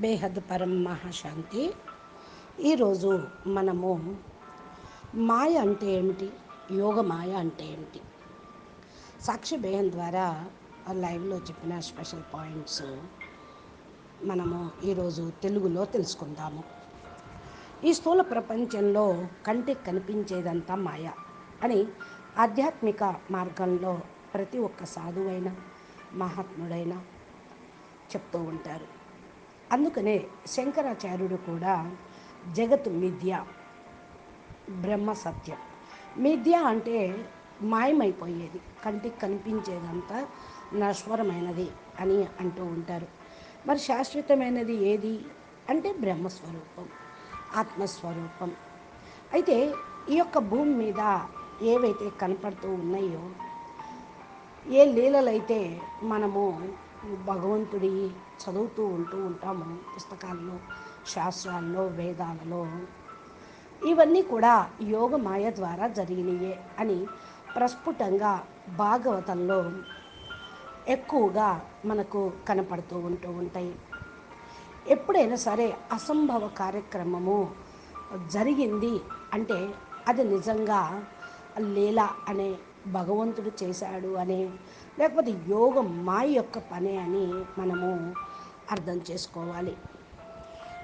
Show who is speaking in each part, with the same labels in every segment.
Speaker 1: బేహద్ పరం మహాశాంతి. ఈరోజు మనము మాయ అంటే ఏమిటి? యోగ మాయ అంటే ఏమిటి? సాక్షి బేహన్ ద్వారా లైవ్లో చెప్పిన స్పెషల్ పాయింట్స్ మనము ఈరోజు తెలుగులో తెలుసుకుందాము. ఈ స్థూల ప్రపంచంలో కంటికి కనిపించేదంతా మాయ అని ఆధ్యాత్మిక మార్గంలో ప్రతి ఒక్క సాధువైన మహాత్ముడైన చెప్తూ ఉంటారు. అందుకనే శంకరాచార్యుడు కూడా జగత్ మిథ్య బ్రహ్మ సత్యం. మిథ్య అంటే మాయమైపోయేది కంటికి కనిపించేదంతా నశ్వరమైనది అని అంటూ ఉంటారు. మరి శాశ్వతమైనది ఏది? అంటే బ్రహ్మస్వరూపం ఆత్మస్వరూపం. అయితే ఈ యొక్క భూమి మీద ఏవైతే కనపడుతూ ఉన్నాయో ఏ లీలలైతే మనము భగవంతుడి చదువుతూ ఉంటూ ఉంటాము పుస్తకాల్లో శాస్త్రాల్లో వేదాలలో. ఇవన్నీ కూడా యోగ మాయ ద్వారా జరిగినాయే అని ప్రస్ఫుటంగా భాగవతంలో ఎక్కువగా మనకు కనపడుతూ ఉంటూ ఉంటాయి. ఎప్పుడైనా సరే అసంభవ కార్యక్రమము జరిగింది అంటే అది నిజంగా లీల అనే భగవంతుడు చేశాడు అనే లేకపోతే యోగం మాయ యొక్క పనే అని మనము అర్థం చేసుకోవాలి.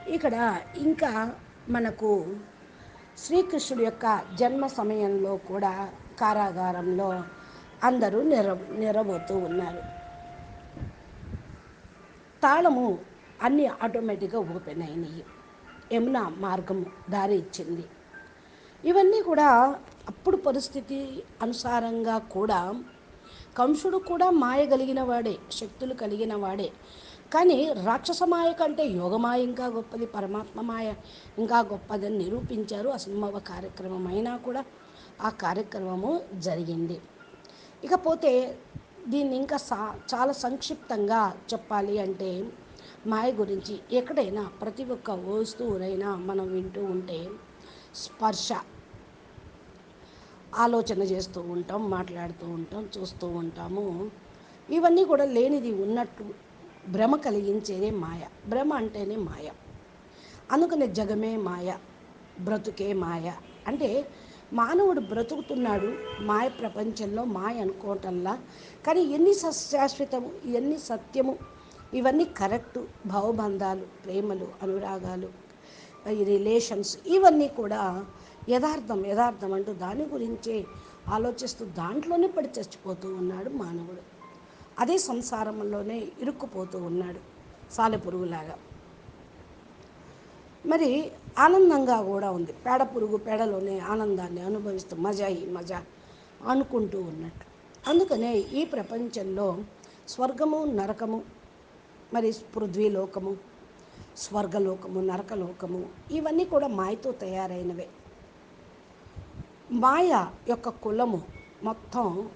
Speaker 1: ఇక్కడ ఇంకా మనకు శ్రీకృష్ణుడు యొక్క జన్మ సమయంలో కూడా కారాగారంలో అందరూ నిర నిరబోతూ ఉన్నారు. తాళము అన్నీ ఆటోమేటిక్గా ఓపెన్ అయినాయి. యమున మార్గము దారి ఇచ్చింది. ఇవన్నీ కూడా అప్పుడు పరిస్థితి అనుసారంగా కూడా కంసుడు కూడా మాయ కలిగిన వాడే శక్తులు కలిగిన వాడే. కానీ రాక్షస మాయ కంటే యోగమాయ ఇంకా గొప్పది పరమాత్మ మాయ ఇంకా గొప్పదని నిరూపించారు అసంభవ కార్యక్రమం అయినా కూడా ఆ కార్యక్రమము జరిగింది. ఇకపోతే దీన్ని ఇంకా సా చాలా సంక్షిప్తంగా చెప్పాలి అంటే మాయ గురించి ఎక్కడైనా ప్రతి ఒక్క వస్తువునైనా మనం వింటూ ఉంటే స్పర్శ ఆలోచన చేస్తూ ఉంటాం మాట్లాడుతూ ఉంటాం చూస్తూ ఉంటాము. ఇవన్నీ కూడా లేనిది ఉన్నట్టు భ్రమ కలిగించేదే మాయ. భ్రమ అంటేనే మాయ. అందుకనే జగమే మాయ బ్రతుకే మాయ. అంటే మానవుడు బ్రతుకుతున్నాడు మాయ ప్రపంచంలో మాయ అనుకోవటంలా. కానీ ఎన్ని శాశ్వతము ఎన్ని సత్యము ఇవన్నీ కరెక్టు భావబంధాలు ప్రేమలు అనురాగాలు ఈ రిలేషన్స్ ఇవన్నీ కూడా యథార్థం యథార్థం అంటూ దాని గురించే ఆలోచిస్తూ దాంట్లోనే పడి చచ్చిపోతూ ఉన్నాడు మానవుడు. అదే సంసారంలోనే ఇరుక్కుపోతూ ఉన్నాడు సాలెపురుగులాగా మరి ఆనందంగా కూడా ఉంది. పేడ పురుగు పేడలోనే ఆనందాన్ని అనుభవిస్తూ మజా ఈ మజా అనుకుంటూ ఉన్నట్టు. అందుకనే ఈ ప్రపంచంలో స్వర్గము నరకము మరి పృథ్వీలోకము స్వర్గలోకము నరకలోకము ఇవన్నీ కూడా మాయతో తయారైనవే. మాయ యొక్క కులము మొత్తం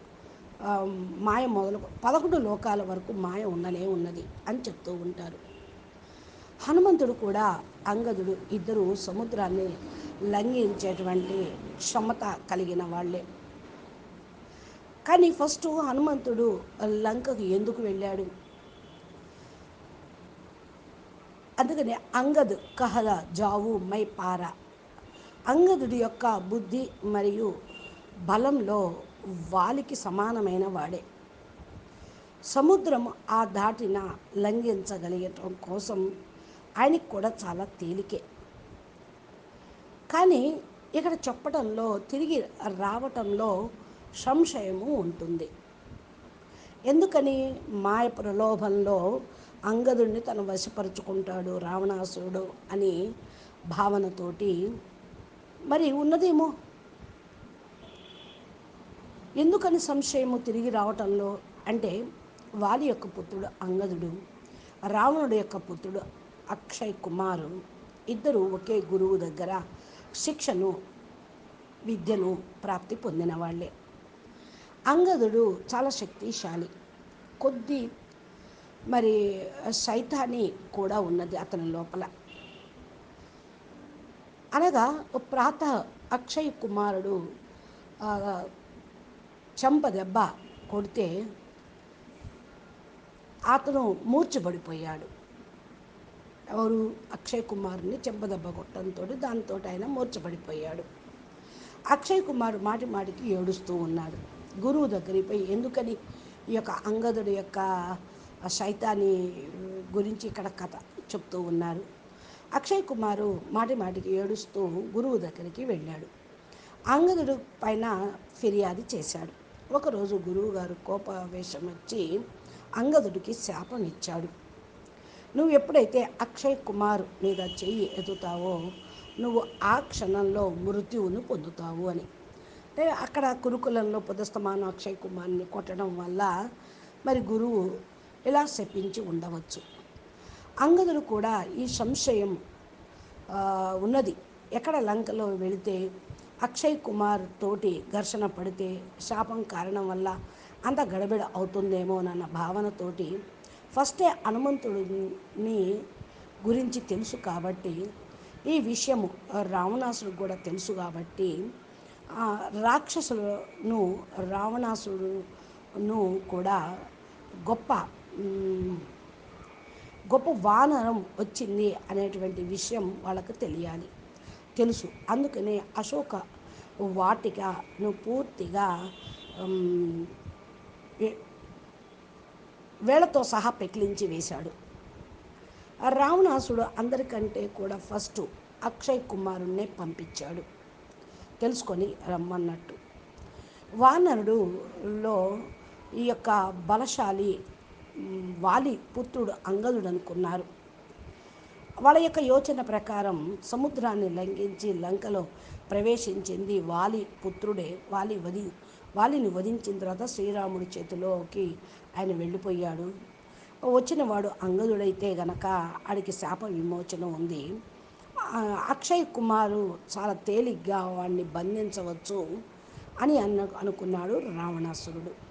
Speaker 1: మాయ మొదలు పదకొండు లోకాల వరకు మాయ ఉండనే ఉన్నది అని చెప్తూ ఉంటారు. హనుమంతుడు కూడా అంగదుడు ఇద్దరు సముద్రాన్ని లంఘించేటువంటి క్షమత కలిగిన వాళ్ళే. కానీ ఫస్ట్ హనుమంతుడు లంకకు ఎందుకు వెళ్ళాడు? అందుకని అంగద్ కహద జావు మై పార అంగదుడి యొక్క బుద్ధి మరియు బలంలో వాలికి సమానమైన వాడే. సముద్రం ఆ దాటిన లంఘించగలిగటం కోసం ఆయనకి కూడా చాలా తేలికే. కానీ ఇక్కడ చెప్పడంలో తిరిగి రావటంలో సంశయము ఉంటుంది. ఎందుకని? మాయ ప్రలోభంలో అంగదుడిని తను వశపరుచుకుంటాడు రావణాసురుడు అని భావనతోటి మరి ఉన్నదేమో? ఎందుకని సంశయము తిరిగి రావటంలో? అంటే వాలి యొక్క పుత్రుడు అంగదుడు రావణుడు యొక్క పుత్రుడు అక్షయ్ కుమారు ఇద్దరు ఒకే గురువు దగ్గర శిక్షను విద్యను ప్రాప్తి పొందిన వాళ్ళే. అంగదుడు చాలా శక్తిశాలి. కొద్ది మరి సైతాన్ని కూడా ఉన్నది అతని లోపల. అనగా ప్రాత అక్షయ్ కుమారుడు చంప దెబ్బ కొడితే అతను మూర్చబడిపోయాడు ఎవరు? అక్షయ్ కుమార్ని చెంపదెబ్బ కొట్టడంతో దాంతో ఆయన మూర్చబడిపోయాడు అక్షయ్ కుమార్ మాటి మాటికి ఏడుస్తూ ఉన్నాడు. గురువు దగ్గరికి పోయి ఎందుకని ఈ యొక్క అంగదుడి యొక్క శైతాన్ని గురించి ఇక్కడ కథ చెప్తూ ఉన్నారు? అక్షయ్ కుమారు మాటి మాటికి ఏడుస్తూ గురువు దగ్గరికి వెళ్ళాడు. అంగదుడు పైన ఫిర్యాదు చేశాడు. ఒకరోజు గురువుగారు కోపావేశం వచ్చి అంగదుడికి శాపం ఇచ్చాడు నువ్వు ఎప్పుడైతే అక్షయ్ కుమార్ మీద చెయ్యి ఎదుతావో నువ్వు ఆ క్షణంలో మృత్యువును పొందుతావు అని. అంటే అక్కడ కురుకులంలో పొదస్తమానం అక్షయ్ కుమార్ని కొట్టడం వల్ల మరి గురువు ఇలా శపించి ఉండవచ్చు. అంగదుడు కూడా ఈ సంశయం ఉన్నది. ఎక్కడ లంకలో వెళితే అక్షయ్ కుమార్ తోటి ఘర్షణ పడితే శాపం కారణం వల్ల అంత గడబిడ అవుతుందేమోనన్న భావనతోటి ఫస్టే హనుమంతుడిని గురించి తెలుసు కాబట్టి ఈ విషయము రావణాసుడికి కూడా తెలుసు కాబట్టి ఆ, రాక్షసులను రావణాసుడును కూడా గొప్ప గొప్ప వానరం వచ్చింది అనేటువంటి విషయం వాళ్ళకు తెలియాలి. తెలుసు. అందుకనే అశోక వాటికను పూర్తిగా వేళతో సహా పెకిలించి వేశాడు. రావణాసుడు అందరికంటే కూడా ఫస్ట్ అక్షయ్ కుమారుణ్ణే పంపించాడు. తెలుసుకొని రమ్మన్నట్టు. వానరుడులో ఈ యొక్క బలశాలి వాలి పుత్రుడు అంగదుడు అనుకున్నారు. వాళ్ళ యొక్క యోచన ప్రకారం సముద్రాన్ని లంఘించి లంకలో ప్రవేశించింది వాలి పుత్రుడే. వాలి వధి వాలిని వధించిన తర్వాత శ్రీరాముడి చేతిలోకి ఆయన వెళ్ళిపోయాడు. వచ్చిన వాడు అంగదుడైతే గనక ఆడికి శాప విమోచన ఉంది. అక్షయ్ కుమారు చాలా తేలిగ్గా వాడిని బంధించవచ్చు అని అన్న అనుకున్నాడు రావణాసురుడు.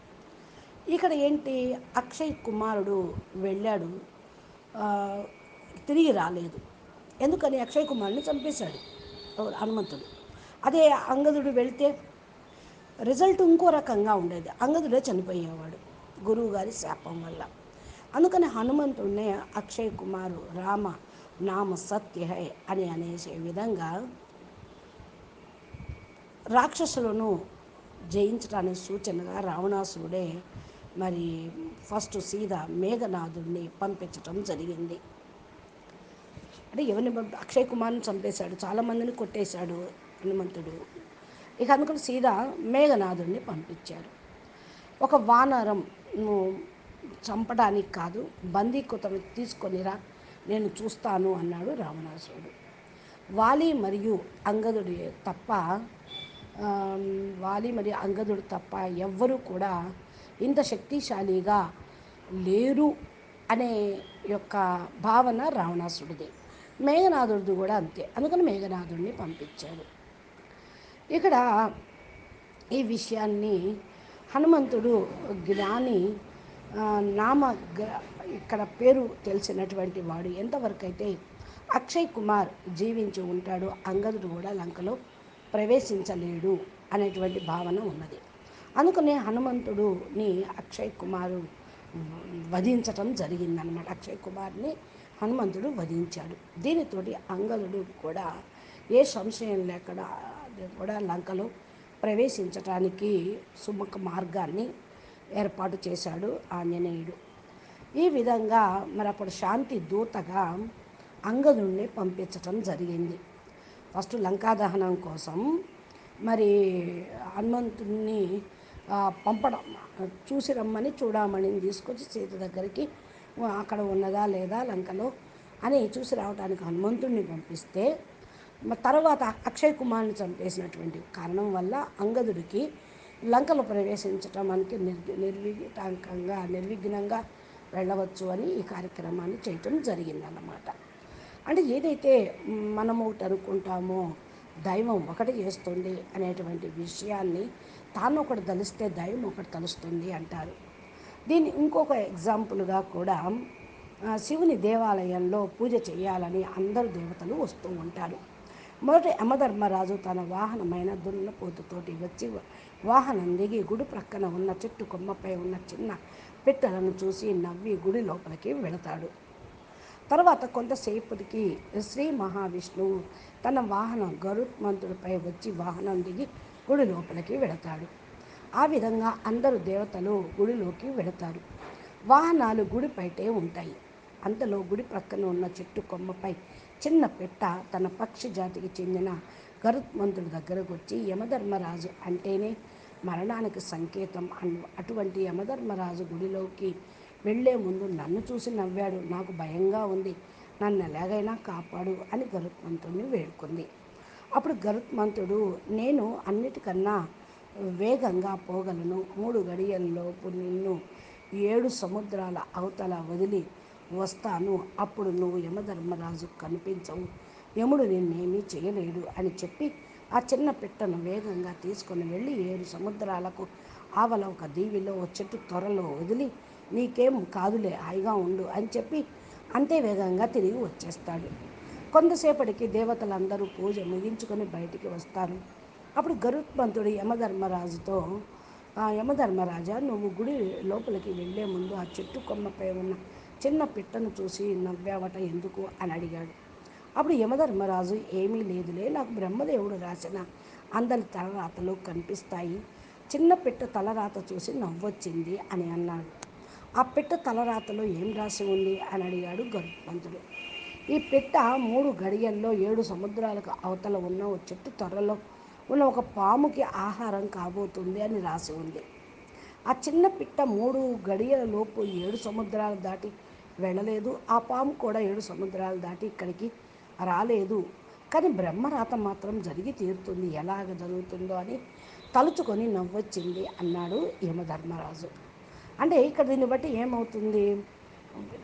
Speaker 1: ఇక్కడ ఏంటి అక్షయ్ కుమారుడు వెళ్ళాడు తిరిగి రాలేదు. ఎందుకని? అక్షయ్ కుమారుని చంపేశాడు హనుమంతుడు. అదే అంగదుడు వెళ్తే రిజల్ట్ ఇంకో రకంగా ఉండేది. అంగదుడే చనిపోయేవాడు గురువు గారి శాపం వల్ల. అందుకని హనుమంతుడినే అక్షయ్ కుమారు రామ నామ సత్యహే అని అనేసే విధంగా రాక్షసులను జయించడానికి సూచనగా రావణాసురుడే మరి ఫస్ట్ సీదా మేఘనాథుడిని పంపించటం జరిగింది. అంటే ఎవరిని అక్షయ్ కుమార్ని చంపేశాడు చాలామందిని కొట్టేశాడు హనుమంతుడు. ఇక అందుకని సీదా మేఘనాథుడిని పంపించారు. ఒక వానరం చంపడానికి కాదు బందీకృతం తీసుకొనిరా నేను చూస్తాను అన్నాడు రావణాసురుడు. వాలి మరియు అంగదుడి తప్ప వాలి మరియు అంగదుడు తప్ప ఎవ్వరూ కూడా ఇంత శక్తిశాలిగా లేరు అనే యొక్క భావన రావణాసుడిది మేఘనాథుడిది కూడా అంతే. అందుకని మేఘనాథుడిని పంపించాడు ఇక్కడ ఈ విషయాన్ని హనుమంతుడు జ్ఞాని నామ ఇక్కడ పేరు తెలిసినటువంటి వాడు ఎంతవరకు అయితే అక్షయ్ కుమార్ జీవించి ఉంటాడు అంగదుడు కూడా లంకలో ప్రవేశించలేడు అనేటువంటి భావన ఉన్నది. అనుకునే హనుమంతుడుని అక్షయ్ కుమారు వధించటం జరిగిందనమాట అక్షయ్ కుమార్ని హనుమంతుడు వధించాడు. దీనితోటి అంగదుడు కూడా ఏ సంశయం లేకుండా కూడా లంకలో ప్రవేశించటానికి సుముఖ మార్గాన్ని ఏర్పాటు చేశాడు ఆంజనేయుడు. ఈ విధంగా మరి అప్పుడు శాంతి దూతగా అంగదుడిని పంపించటం జరిగింది. ఫస్ట్ లంకా దహనం కోసం మరి హనుమంతుడిని పంపడం. చూసి రమ్మని చూడమని తీసుకొచ్చి సీత దగ్గరికి అక్కడ ఉన్నదా లేదా లంకలో? అని చూసి రావడానికి హనుమంతుడిని పంపిస్తే తర్వాత అక్షయ్ కుమార్ని చంపేసినటువంటి కారణం వల్ల అంగదుడికి లంకలో ప్రవేశించటానికి నిర్వి నిర్విఘాటంకంగా నిర్విఘ్నంగా వెళ్ళవచ్చు అని ఈ కార్యక్రమాన్ని చేయటం జరిగిందన్నమాట. అంటే ఏదైతే మనం ఒకటి అనుకుంటామో దైవం ఒకటి చేస్తుంది అనేటువంటి విషయాన్ని తాను ఒకటి తలిస్తే దైవం ఒకటి తలుస్తుంది అంటారు. దీన్ని ఇంకొక ఎగ్జాంపుల్గా కూడా శివుని దేవాలయంలో పూజ చేయాలని అందరు దేవతలు వస్తూ ఉంటారు. మొదట యమధర్మరాజు తన వాహనమైన దున్నపోతుతోటి వచ్చి వాహనం దిగి గుడి ప్రక్కన ఉన్న చెట్టు కొమ్మపై ఉన్న చిన్న పిట్టలను చూసి నవ్వి గుడి లోపలికి వెళతాడు. తర్వాత కొంతసేపటికి శ్రీ మహావిష్ణువు తన వాహనం గరుత్మంతుడిపై వచ్చి వాహనం దిగి గుడి లోపలికి వెళతాడు ఆ విధంగా అందరు దేవతలు గుడిలోకి వెళతారు వాహనాలు గుడి బయటే ఉంటాయి. అంతలో గుడి ప్రక్కన ఉన్న చెట్టు కొమ్మపై చిన్న పెట్ట తన పక్షి జాతికి చెందిన గరుత్మంతుడి దగ్గరకు వచ్చి యమధర్మరాజు అంటేనే మరణానికి సంకేతం అన్ అటువంటి యమధర్మరాజు గుడిలోకి వెళ్ళే ముందు నన్ను చూసి నవ్వాడు. నాకు భయంగా ఉంది. నన్ను ఎలాగైనా కాపాడు అని గరుత్మంతుడిని వేడుకుంది. అప్పుడు గరుత్మంతుడు నేను అన్నిటికన్నా వేగంగా పోగలను. మూడు గడియల్లోపు నిన్ను ఏడు సముద్రాల అవతల వదిలి వస్తాను. అప్పుడు నువ్వు యమధర్మరాజు కనిపించవు. యముడు నిన్నేమీ చేయలేడు అని చెప్పి ఆ చిన్న పిట్టను వేగంగా తీసుకొని వెళ్ళి ఏడు సముద్రాలకు ఆవల ఒక దీవిలో ఒక చెట్టు త్వరలో వదిలి నీకేం కాదులే హాయిగా ఉండు అని చెప్పి అంతే వేగంగా తిరిగి వచ్చేస్తాడు. కొంతసేపటికి దేవతలందరూ పూజ ముగించుకొని బయటికి వస్తారు. అప్పుడు గరుత్మంతుడు యమధర్మరాజుతో "ఆ యమధర్మరాజా నువ్వు గుడి లోపలికి వెళ్ళే ముందు ఆ చెట్టు కొమ్మపై ఉన్న చిన్న పిట్టను చూసి నవ్వావట ఎందుకు? అని అడిగాడు. అప్పుడు యమధర్మరాజు ఏమీ లేదులే నాకు బ్రహ్మదేవుడు రాసిన అందరి తలరాతలు కనిపిస్తాయి. చిన్న పిట్ట తలరాత చూసి నవ్వొచ్చింది అని అన్నాడు. ఆ పిట్ట తలరాతలో ఏం రాసి ఉంది? అని అడిగాడు గరుత్మంతుడు. ఈ పిట్ట మూడు గడియల్లో ఏడు సముద్రాలకు అవతల ఉన్న ఓ చెట్టు త్వరలో ఉన్న ఒక పాముకి ఆహారం కాబోతుంది అని రాసి ఉంది. ఆ చిన్న పిట్ట మూడు గడియల లోపు ఏడు సముద్రాలు దాటి వెళ్ళలేదు. ఆ పాము కూడా ఏడు సముద్రాలు దాటి ఇక్కడికి రాలేదు. కానీ బ్రహ్మరాత మాత్రం జరిగి తీరుతుంది. ఎలాగ జరుగుతుందో అని తలుచుకొని నవ్వొచ్చింది అన్నాడు యమధర్మరాజు. అంటే ఇక్కడ దీన్ని బట్టి ఏమవుతుంది?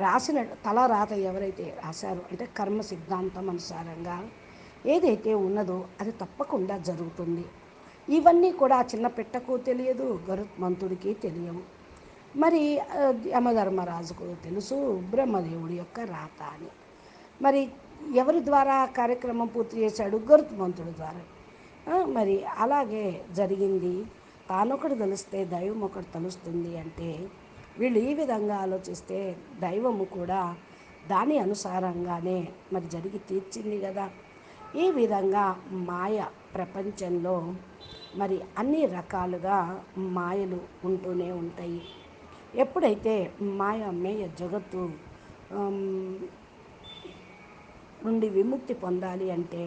Speaker 1: రాసిన తల రాత ఎవరైతే రాశారో అంటే కర్మ సిద్ధాంతం అనుసారంగా ఏదైతే ఉన్నదో అది తప్పకుండా జరుగుతుంది. ఇవన్నీ కూడా చిన్న పెట్టకు తెలియదు గరుత్మంతుడికి తెలియవు. మరి యమధర్మరాజుకు తెలుసు బ్రహ్మదేవుడి యొక్క రాత అని. మరి ఎవరి ద్వారా కార్యక్రమం పూర్తి చేశాడు? గరుత్మంతుడి ద్వారా. మరి అలాగే జరిగింది. తానొకటి తెలిస్తే దైవం ఒకటి తెలుస్తుంది అంటే వీళ్ళు ఈ విధంగా ఆలోచిస్తే దైవము కూడా దాని అనుసారంగానే మరి జరిగి తీర్చింది కదా. ఈ విధంగా మాయ ప్రపంచంలో మరి అన్ని రకాలుగా మాయలు ఉంటూనే ఉంటాయి. ఎప్పుడైతే మాయ మేయ జగత్తు నుండి విముక్తి పొందాలి అంటే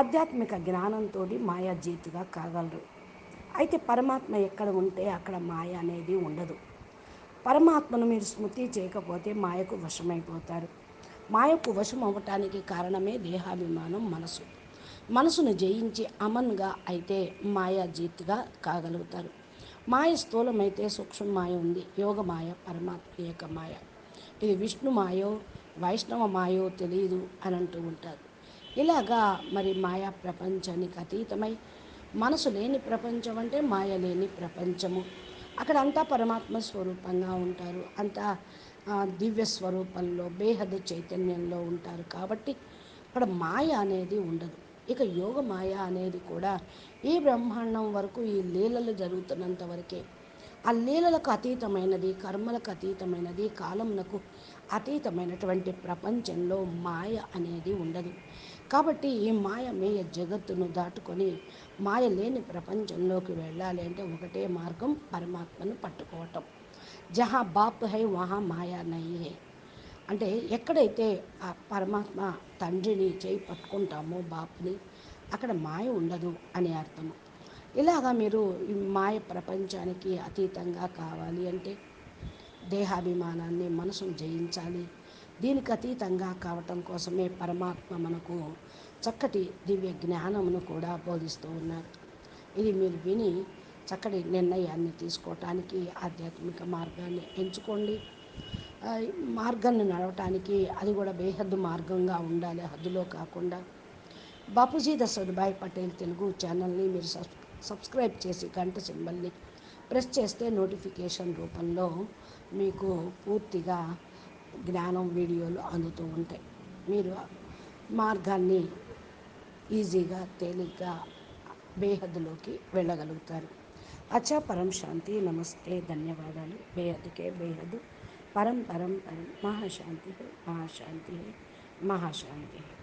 Speaker 1: ఆధ్యాత్మిక జ్ఞానంతో మాయాజీతుగా కాగలరు. అయితే పరమాత్మ ఎక్కడ ఉంటే అక్కడ మాయ అనేది ఉండదు. పరమాత్మను మీరు స్మృతి చేయకపోతే మాయకు వశమైపోతారు. మాయకు వశం అవ్వటానికి కారణమే దేహాభిమానం మనసు. మనసును జయించి అమన్గా అయితే మాయాజీత్గా కాగలుగుతారు. మాయ స్థూలమైతే సూక్ష్మ మాయ ఉంది. యోగ మాయ పరమాత్మ యొక్క మాయ. ఇది విష్ణు మాయో వైష్ణవ మాయో తెలియదు అని అంటూ ఉంటారు. ఇలాగా మరి మాయా ప్రపంచానికి అతీతమై మనసు లేని ప్రపంచం అంటే మాయ లేని ప్రపంచము. అక్కడ అంతా పరమాత్మ స్వరూపంగా ఉంటారు. అంతా దివ్య స్వరూపంలో బేహద చైతన్యంలో ఉంటారు. కాబట్టి అక్కడ మాయ అనేది ఉండదు. ఇక యోగ మాయ అనేది కూడా ఈ బ్రహ్మాండం వరకు ఈ లీలలు జరుగుతున్నంత వరకే. ఆ లీలలకు అతీతమైనది కర్మలకు అతీతమైనది కాలమునకు అతీతమైనటువంటి ప్రపంచంలో మాయ అనేది ఉండదు. కాబట్టి ఈ మాయ మేయ జగత్తును దాటుకొని మాయ లేని ప్రపంచంలోకి వెళ్ళాలి అంటే ఒకటే మార్గం పరమాత్మను పట్టుకోవటం. జహా బాప్ హై వహా మాయా నయ్యే అంటే ఎక్కడైతే ఆ పరమాత్మ తండ్రిని చేయి పట్టుకుంటామో బాపుని అక్కడ మాయ ఉండదు అని అర్థం. ఇలాగా మీరు ఈ మాయ ప్రపంచానికి అతీతంగా కావాలి అంటే దేహాభిమానాన్ని మనసును జయించాలి. దీనికి అతీతంగా కావటం కోసమే పరమాత్మ మనకు చక్కటి దివ్య జ్ఞానమును కూడా బోధిస్తూ ఉన్నారు. ఇది మీరు విని చక్కటి నిర్ణయాన్ని తీసుకోవటానికి ఆధ్యాత్మిక మార్గాన్ని ఎంచుకోండి. మార్గాన్ని నడవటానికి అది కూడా బేహద్దు మార్గంగా ఉండాలి. హద్దులో కాకుండా బాపూజీ దశరథభాయ్ పటేల్ తెలుగు ఛానల్ని మీరు సబ్ సబ్స్క్రైబ్ చేసి గంట సింబల్ని ప్రెస్ చేస్తే నోటిఫికేషన్ రూపంలో మీకు పూర్తిగా జ్ఞానం వీడియోలు అందుతూ ఉంటాయి. మీరు మార్గాన్ని ఈజీగా తేలిగ్గా బేహద్దులోకి వెళ్ళగలుగుతారు. అచ్చా పరం శాంతి నమస్తే ధన్యవాదాలు. బేహద్దుకే బేహద్దు. పరం పరం పరం. మహాశాంతి మహాశాంతి మహాశాంతి